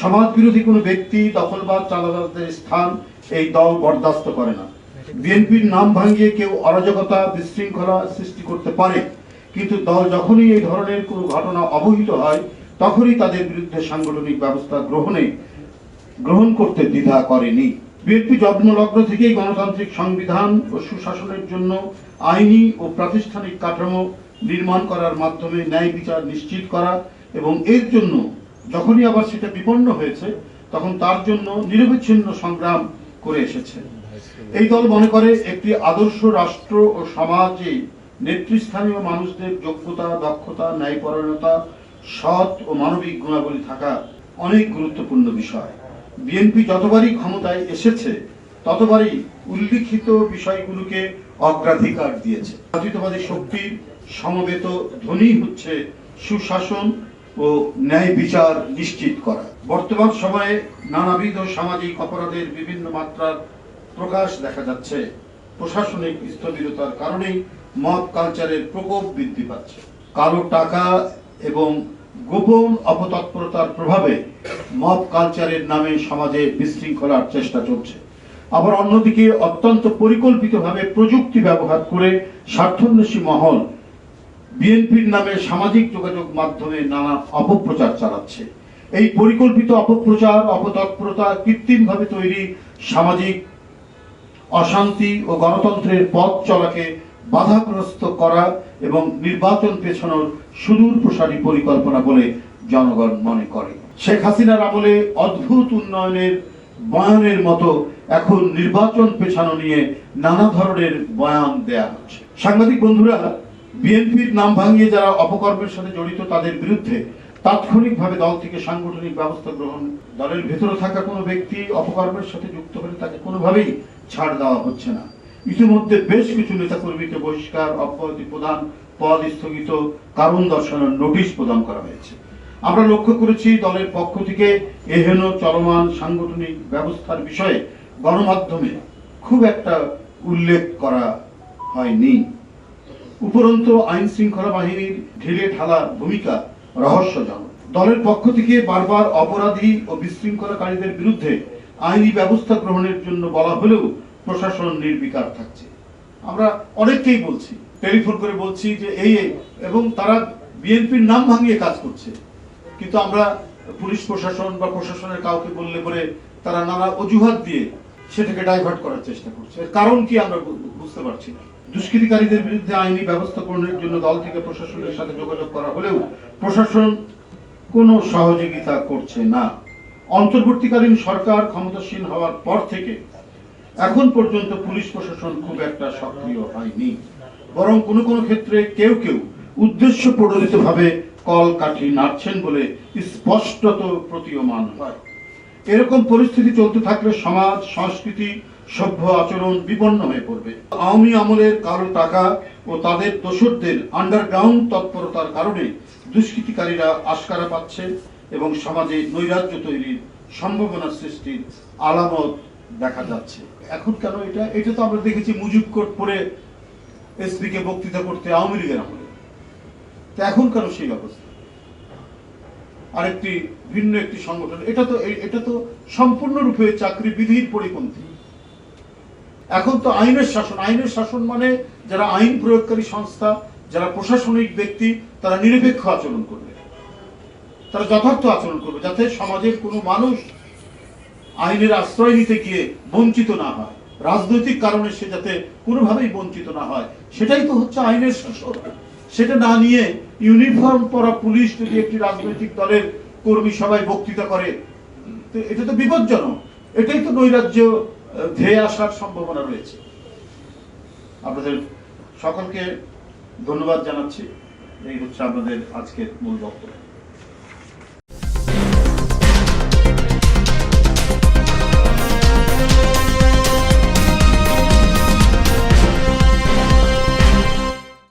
সমাজ বিরোধী কোনো ব্যক্তি দখলবাদ চালাবাদের স্থান এই দল বরদাস্ত করে না। বিএনপির নাম ভাঙিয়ে কেউ অরাজকতা, বিশৃঙ্খলা সৃষ্টি করতে পারে, কিন্তু দল যখনই এই ধরনের কোনো ঘটনা অবহিত হয়, তখনই তাদের বিরুদ্ধে সাংগঠনিক ব্যবস্থা গ্রহণে, গ্রহণ করতে দ্বিধা করেনি। বিএনপি জন্মলগ্ন থেকেই গণতান্ত্রিক সংবিধান ও সুশাসনের জন্য আইনি ও প্রাতিষ্ঠানিক কাঠামো নির্মাণ করার মাধ্যমে ন্যায় বিচার নিশ্চিত করা এবং এর জন্য যখনই আবার সেটা বিপন্ন হয়েছে, তখন তার জন্য নিরবিচ্ছিন্ন সংগ্রাম করে এসেছে। এই দল মনে করে একটি আদর্শ রাষ্ট্র ও সমাজে নেতৃস্থানীয় মানুষদের যোগ্যতা, দক্ষতা, ন্যায়পরায়ণতা, সৎ ও মানবিক গুণাবলী থাকা অনেক গুরুত্বপূর্ণ বিষয়। বিএনপি যতবারই ক্ষমতায় এসেছে, ততবারই উল্লিখিত বিষয়গুলোকে অগ্রাধিকার দিয়েছে। জাতীয়তাবাদী শক্তির সমবেত ধ্বনি হচ্ছে সুশাসন ও ন্যায় বিচার নিশ্চিত করা। বর্তমান সময়ে নানাবিধ সামাজিক অপরাধের বিভিন্ন মাত্রার প্রকাশ দেখা যাচ্ছে। প্রশাসনিক স্থবিরতার কারণেই মব কালচারের প্রকোপ বৃদ্ধি পাচ্ছে। কালো টাকা এবং গোপন অপতৎপরতার প্রভাবে মব কালচারের নামে সমাজে বিশৃঙ্খলার চেষ্টা চলছে। আবার অন্যদিকে অত্যন্ত পরিকল্পিতভাবে প্রযুক্তি ব্যবহার করে স্বার্থন্বেষী মহল বিএনপির নামে সামাজিক যোগাযোগ মাধ্যমে নানা অপপ্রচার চালাচ্ছে। এই পরিকল্পিত অপপ্রচার, অপতৎপরতা কৃত্রিমভাবে তৈরি সামাজিক অশান্তি ও গণতন্ত্রের পথ চলাকে বাধাগ্রস্ত করা এবং নির্বাচন পেছানোর সুদূর প্রসারী পরিকল্পনা বলে জনগণ মনে করে। শেখ হাসিনার আমলে অদ্ভুত উন্নয়নের বয়ানের মতো এখন নির্বাচন পেছানো নিয়ে নানা ধরনের বয়ান দেয়া হচ্ছে। সাংবাদিক বন্ধুরা বিএনপির নাম ভাঙিয়ে যারা অপকর্মের সাথে জড়িত তাদের বিরুদ্ধে তাৎক্ষণিকভাবে দল থেকে সাংগঠনিক ব্যবস্থা গ্রহণ, দলের ভেতরে থাকা কোনো ব্যক্তি অপকর্মের সাথে যুক্ত হলে তাকে কোনোভাবেই ছাড় দেওয়া হচ্ছে না। ইতিমধ্যে বেশ কিছু নেতাকর্মীকে বহিষ্কার, অব্যাহতি প্রদান, পদ স্থগিত, কারণ দর্শানোর নোটিশ প্রদান করা হয়েছে। আমরা লক্ষ্য করেছি দলের পক্ষ থেকে এহেন চলমান সাংগঠনিক ব্যবস্থার বিষয়ে গণমাধ্যমে খুব একটা উল্লেখ করা হয়নি। উপরন্ত আইন শৃঙ্খলা বাহিনীর ঢেলে ঢালা ভূমিকা রহস্যজনক দলের পক্ষ থেকে বারবার অপরাধী ও বিশৃঙ্খলাকারীদের বিরুদ্ধে আইনি ব্যবস্থা গ্রহণের জন্য বলা হলেও প্রশাসন নির্বিকার থাকছে। আমরা অনেককেই বলছি, টেলিফোন করে বলছি যে এই এবং তারা বিএনপির নাম ভাঙিয়ে কাজ করছে। কিন্তু আমরা পুলিশ প্রশাসন বা প্রশাসনের কাউকে বললে পরে তারা নানা অজুহাত দিয়ে সেটাকে ডাইভার্ট করার চেষ্টা করছে। কারণ কি আমরা বুঝতে পারছি না। দুষ্কৃতিকারীদের বিরুদ্ধে আইনি ব্যবস্থা গ্রহণের জন্য দল থেকে প্রশাসনের সাথে যোগাযোগ করা হলেও প্রশাসন কোনো সহযোগিতা করছে না। অন্তর্বর্তীকালীন সরকার ক্ষমতাসীন হওয়ার পর থেকে এখন পর্যন্ত পুলিশ প্রশাসন খুব একটা সক্রিয় হয়নি। বরং কোনো কোনো ক্ষেত্রে কেউ কেউ উদ্দেশ্য প্রণোদিত ভাবে কল কাঠি নাড়ছেন বলে স্পষ্টত প্রতীয়মান হয়। এরকম পরিস্থিতি চলতে থাকলে সমাজ, সংস্কৃতি সভ্য আচরণ বিপন্ন হয়ে পড়বে। আওয়ামী আমলের কালো টাকা ও তাদের দোসরদের আন্ডারগ্রাউন্ড তৎপরতার কারণে দুষ্কৃতিকারীরা আশকারা পাচ্ছে এবং সমাজে নৈরাজ্য তৈরির সম্ভাবনা সৃষ্টির আলামত দেখা যাচ্ছে। এখন কেন এটা? এটা তো আমরা দেখেছি মুজিব কোর্ট পরে এসপি কে বক্তৃতা করতে আওয়ামী লীগের আমলে। তো এখন কেন সেই অবস্থা? আরেকটি ভিন্ন একটি সংগঠন। এটা তো এটা তো সম্পূর্ণরূপে চাকরি বিধির পরিপন্থী। এখন তো আইনের শাসন। আইনের শাসন মানে যারা আইন প্রয়োগকারী সংস্থা, যারা প্রশাসনিক ব্যক্তি, তারা নিরপেক্ষ আচরণ করবে। তারা যথার্থ আচরণ করবে যাতে সমাজের কোনো মানুষ আইনের আশ্রয় নিতে গিয়ে বঞ্চিত না হয়। রাজনৈতিক কারণে সে যাতে কোনোভাবেই বঞ্চিত না হয়, সেটাই তো হচ্ছে আইনের শাসন। সেটা না নিয়ে ইউনিফর্ম পরা পুলিশ যদি একটি রাজনৈতিক দলের কর্মী সভায় বক্তৃতা করে এটা তো বিপজ্জনক। এটাই তো নৈরাজ্য ধেয়ে আসার সম্ভাবনা রয়েছে। আপনাদের সকলকে ধন্যবাদ জানাচ্ছি। এই হচ্ছে আমাদের আজকের মূল বক্তব্য।